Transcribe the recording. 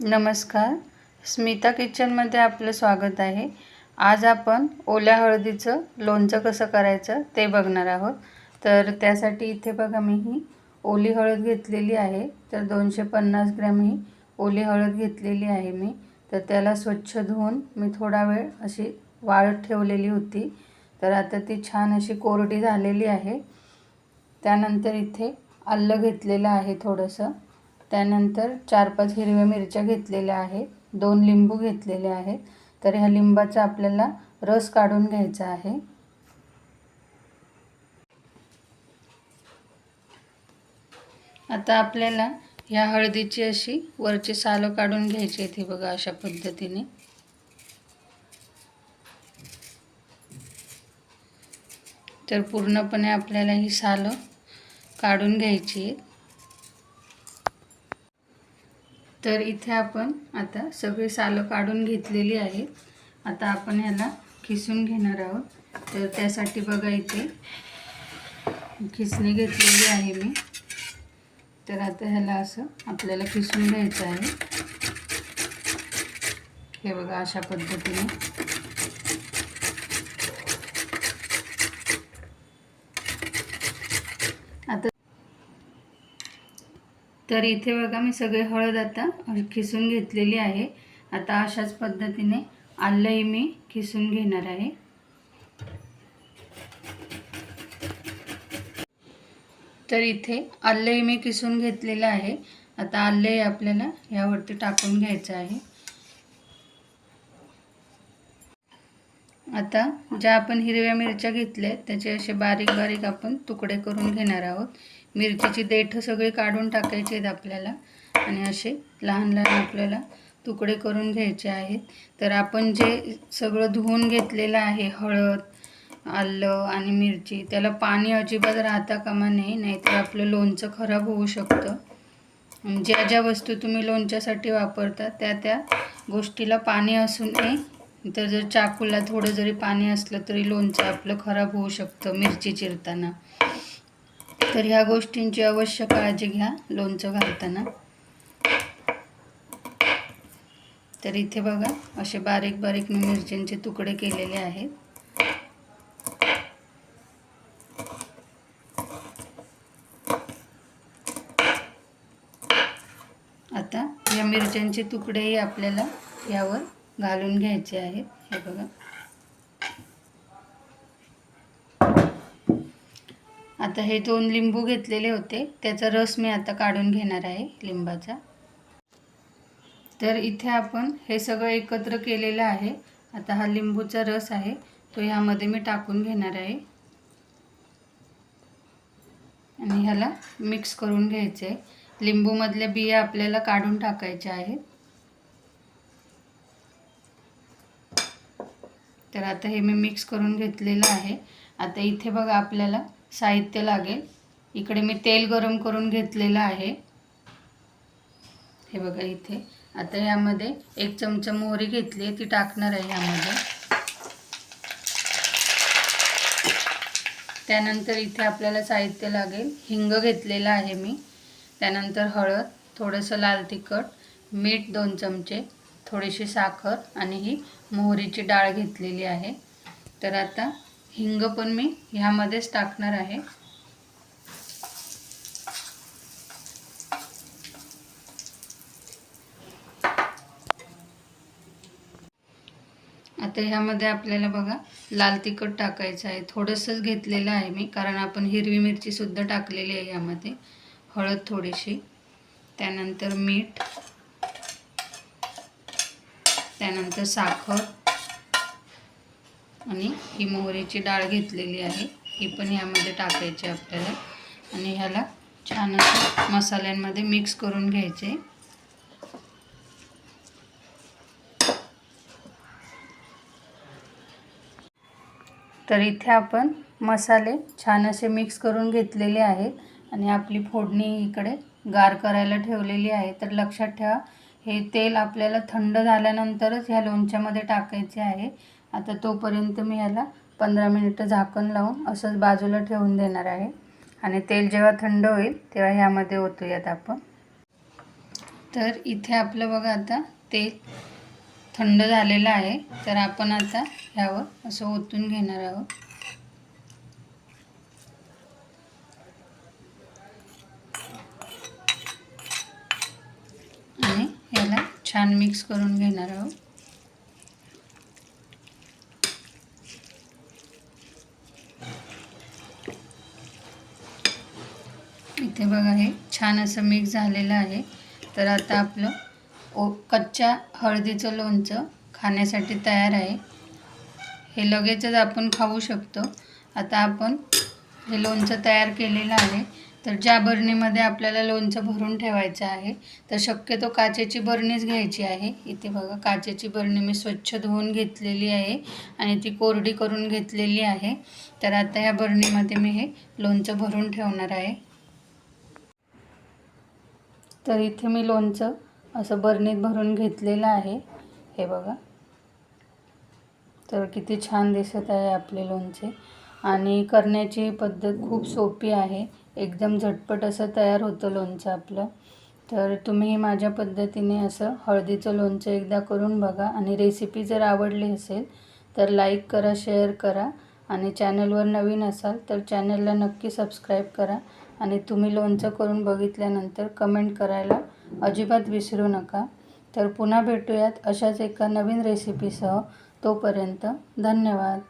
नमस्कार. स्मिता किचनमध्ये आपलं स्वागत आहे. आज आपण ओल्या हळदीचं लोणचं कसं करायचं ते बघणार आहोत. तर त्यासाठी इथे बघा मी ही ओली हळद घेतलेली आहे. तर दोनशे पन्नास ग्रॅम ही ओली हळद घेतलेली आहे मी. तर त्याला स्वच्छ धुवून मी थोडा वेळ अशी वाळत ठेवलेली होती. तर आता ती छान अशी कोरडी झालेली आहे. त्यानंतर इथे आलं घेतलेलं आहे थोडंसं. त्यानंतर चार पाच हिरव्या मिरच्या घेतलेल्या आहेत दोन लिंबू घेतलेले आहेत. तर ह्या लिंबाचा आपल्याला रस काढून घ्यायचा आहे. आता आपल्याला ह्या हळदीची अशी वरची सालं काढून घ्यायची आहेत बघा अशा पद्धतीने. तर पूर्णपणे आपल्याला ही सालं काढून घ्यायची आहेत. तर इथे आपण आता सगळी सालं काढून घेतलेली आहेत. आता आपण ह्याला खिसून घेणार आहोत. तर त्यासाठी बघा इथे खिसणी घेतलेली आहे मी. तर आता ह्याला असं आपल्याला खिसून घ्यायचं आहे. हे बघा अशा पद्धतीने आता तर इथे बघा मी सगळे हळद आता खिसून घेतलेली आहे. आता अशाच पद्धतीने आलंही मी खिसून घेणार आहे. तर इथे आलंही मी किसून घेतलेलं आहे. आता आलंही आपल्याला यावरती टाकून घ्यायचं आहे. आता ज्या आपण हिरव्या मिरच्या घेतल्या त्याचे असे बारीक बारीक आपण तुकडे करून घेणार आहोत. मिरचीची देठं सगळी काढून टाकायची आहेत आपल्याला. आणि असे लहान लहान आपल्याला तुकडे करून घ्यायचे आहेत. तर आपण जे सगळं धुवून घेतलेलं आहे हळद आलं आणि मिरची त्याला पाणी अजिबात राहता कामा नये नाहीतर आपलं लोणचं खराब होऊ शकतं. ज्या ज्या वस्तू तुम्ही लोणच्यासाठी वापरता त्या त्या गोष्टीला पाणी असू नये. तर जर चाकूला थोडं जरी पाणी असलं तरी लोणचं आपलं खराब होऊ शकतं मिरची चिरताना. तर ह्या गोष्टींची अवश्य काळजी घ्या. लोणचं घालताना. तर इथे बघा असे बारीक बारीक मी मिरच्यांचे तुकडे केलेले आहेत. आता या मिरच्यांचे तुकडेही आपल्याला यावर घालून घ्यायचे आहेत. हे बघा. आता हे दोन लिंबू घेतलेले होते. त्याचा रस मी आता काढून घेणार आहे लिंबाचा. तर इथे आपण हे सगळं एकत्र केलेलं आहे. आता हा लिंबूचा रस आहे. तो ह्यामध्ये मी टाकून घेणार आहे. आणि ह्याला मिक्स करून घ्यायचे आहे. लिंबूमधल्या बिया आपल्याला काढून टाकायच्या आहेत. तर आता हे मी मिक्स करून घेतलेलं आहे. आता इथे बघा आपल्याला साहित्य लागेल. इकडे मी तेल गरम करून घेतलेलं आहे. हे बघा इथे. आता यामध्ये एक चमचा मोहरी घेतली आहे ती टाकणार आहे यामध्ये. त्यानंतर इथे आपल्याला साहित्य लागेल. हिंग घेतलेलं आहे मी. त्यानंतर हळद थोडंसं लाल तिखट मीठ दोन चमचे थोडीशी साखर आणि ही मोहरीची डाळ घेतलेली आहे. तर आता हिंग पण मी ह्यामध्येच टाकणार आहे. आता ह्यामध्ये आपल्याला बघा लाल तिखट टाकायचं आहे. थोडंसंच घेतलेलं आहे मी कारण आपण हिरवी मिरचीसुद्धा टाकलेली आहे ह्यामध्ये. हळद थोडीशी त्यानंतर मीठ त्यानंतर साखर. आणि ही मोहरीची डाळ घेतलेली आहे. ही पण यामध्ये टाकायची आपल्याला. आणि ह्याला छान असं मसाल्यांमध्ये मिक्स करून घ्यायचे. तर इथे आपण मसाले छान असे मिक्स करून घेतलेले आहेत. आणि आपली फोडणी इकडे गार करायला ठेवलेली आहे. तर लक्षात ठेवा हे तेल आपल्याला थंड झाल्यानंतरच ह्या लोणच्यामध्ये टाकायचे आहे. आता तोपर्यंत मी ह्याला पंधरा मिनिटं झाकण लावून असंच बाजूला ठेवून देणार आहे. आणि तेल जेव्हा थंड होईल तेव्हा ह्यामध्ये ओतूयात आपण. तर इथे आपलं बघा आता तेल थंड झालेलं आहे. तर आपण आता ह्यावर असं ओतून घेणार आहोत. आणि ह्याला छान मिक्स करून घेणार आहोत. इथे बघा हे छान असं मिक्स झालेलं आहे. तर आता आपलं ओ कच्च्या हळदीचं लोणचं खाण्यासाठी तयार आहे. हे लगेचच आपण खाऊ शकतो. आता आपण हे लोणचं तयार केलेलं आहे. तर ज्या बरणीमध्ये आपल्याला लोणचं भरून ठेवायचं आहे तर शक्यतो काचेची बरणीच घ्यायची आहे. इथे बघा काचेची बरणी मी स्वच्छ धुवून घेतलेली आहे आणि ती कोरडी करून घेतलेली आहे. तर आता ह्या बरणीमध्ये मी हे लोणचं भरून ठेवणार आहे. तर इथे मी लोणचं असं बरणीत भरून घेतलेलं आहे. हे बघा. तर किती छान दिसत आहे आपले लोणचे. आणि करण्याची पद्धत खूप सोपी आहे. एकदम झटपट असं तयार होतं लोणचं आपलं. तर तुम्ही माझ्या पद्धतीने असं हळदीचं लोणचं एकदा करून बघा. आणि रेसिपी जर आवडली असेल तर लाईक करा शेअर करा. आणि चॅनलवर नवीन असाल तर चॅनलला नक्की सबस्क्राईब करा. आणि तुम्ही लोणचं करून बघितल्यानंतर कमेंट करायला अजिबात विसरू नका. तर पुन्हा भेटूयात अशाच एका नवीन रेसिपीसह तोपर्यंत धन्यवाद.